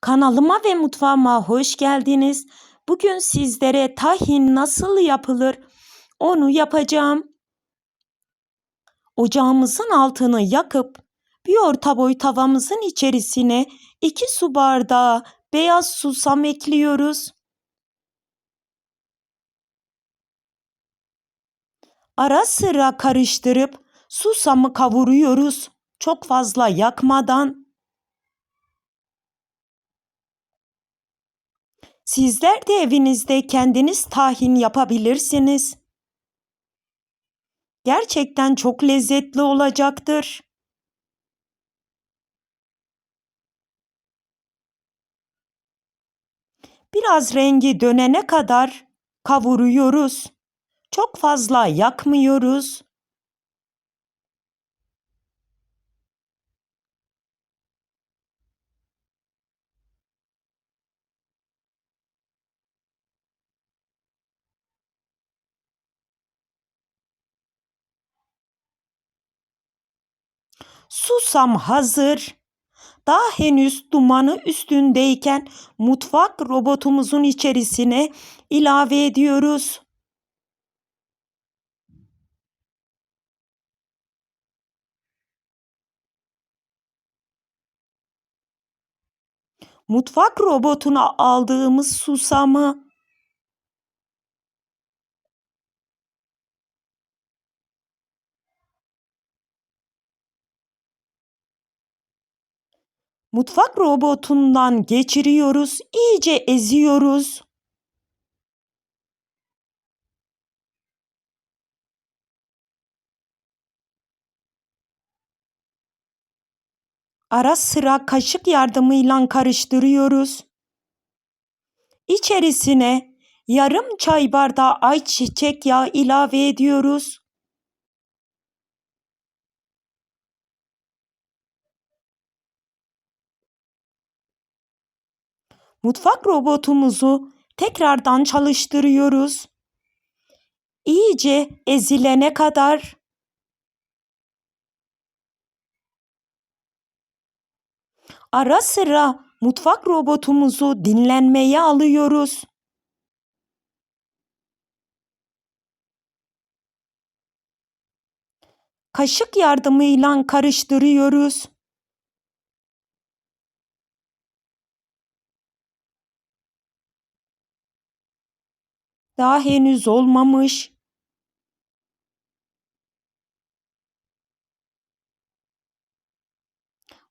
Kanalıma ve mutfağıma hoş geldiniz. Bugün sizlere tahin nasıl yapılır onu yapacağım. Ocağımızın altını yakıp bir orta boy tavamızın içerisine 2 su bardağı beyaz susam ekliyoruz. Ara sıra karıştırıp susamı kavuruyoruz. Çok fazla yakmadan. Sizler de evinizde kendiniz tahin yapabilirsiniz. Gerçekten çok lezzetli olacaktır. Biraz rengi dönene kadar kavuruyoruz. Çok fazla yakmıyoruz. Susam hazır. Daha henüz dumanı üstündeyken mutfak robotumuzun içerisine ilave ediyoruz. Mutfak robotuna aldığımız susamı Mutfak robotundan geçiriyoruz, iyice eziyoruz. Ara sıra kaşık yardımıyla karıştırıyoruz. İçerisine yarım çay bardağı ayçiçek yağı ilave ediyoruz. Mutfak robotumuzu tekrardan çalıştırıyoruz. İyice ezilene kadar ara sıra mutfak robotumuzu dinlenmeye alıyoruz. Kaşık yardımıyla karıştırıyoruz. Daha henüz olmamış.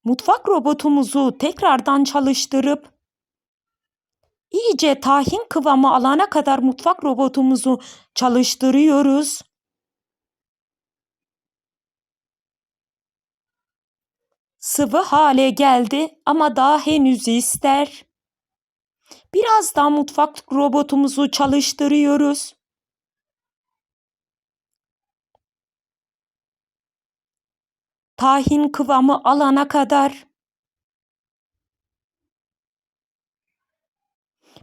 Mutfak robotumuzu tekrardan çalıştırıp iyice tahin kıvamı alana kadar mutfak robotumuzu çalıştırıyoruz. Sıvı hale geldi ama daha henüz ister. Biraz daha mutfak robotumuzu çalıştırıyoruz. Tahin kıvamı alana kadar.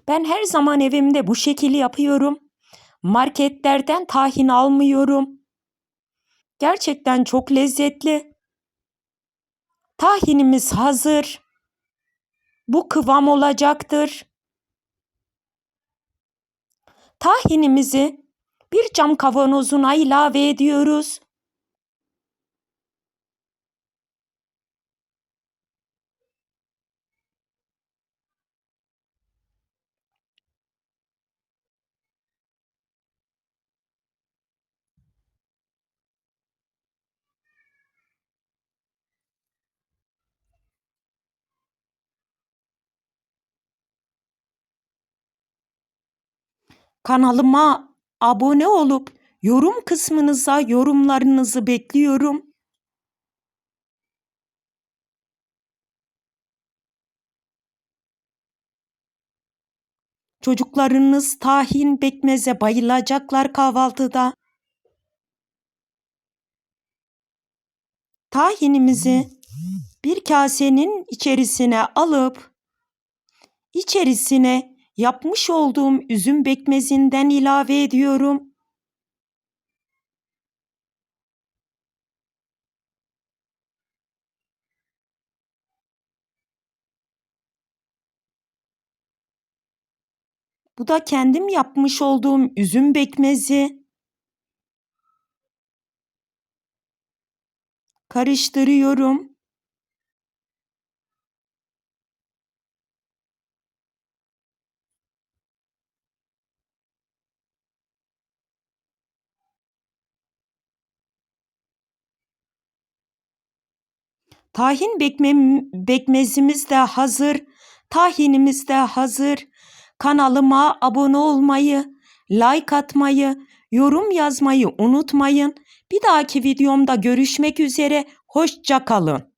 Ben her zaman evimde bu şekilde yapıyorum. Marketlerden tahin almıyorum. Gerçekten çok lezzetli. Tahinimiz hazır. Bu kıvam olacaktır. Tahinimizi bir cam kavanozuna ilave ediyoruz. Kanalıma abone olup yorum kısmınıza yorumlarınızı bekliyorum. Çocuklarınız tahin bekmeze bayılacaklar kahvaltıda. Tahinimizi bir kasenin içerisine alıp içerisine yapmış olduğum üzüm bekmezinden ilave ediyorum. Bu da kendim yapmış olduğum üzüm bekmezi. Karıştırıyorum. Tahin bekmezimiz de hazır. Tahinimiz de hazır. Kanalıma abone olmayı, like atmayı, yorum yazmayı unutmayın. Bir dahaki videomda görüşmek üzere. Hoşça kalın.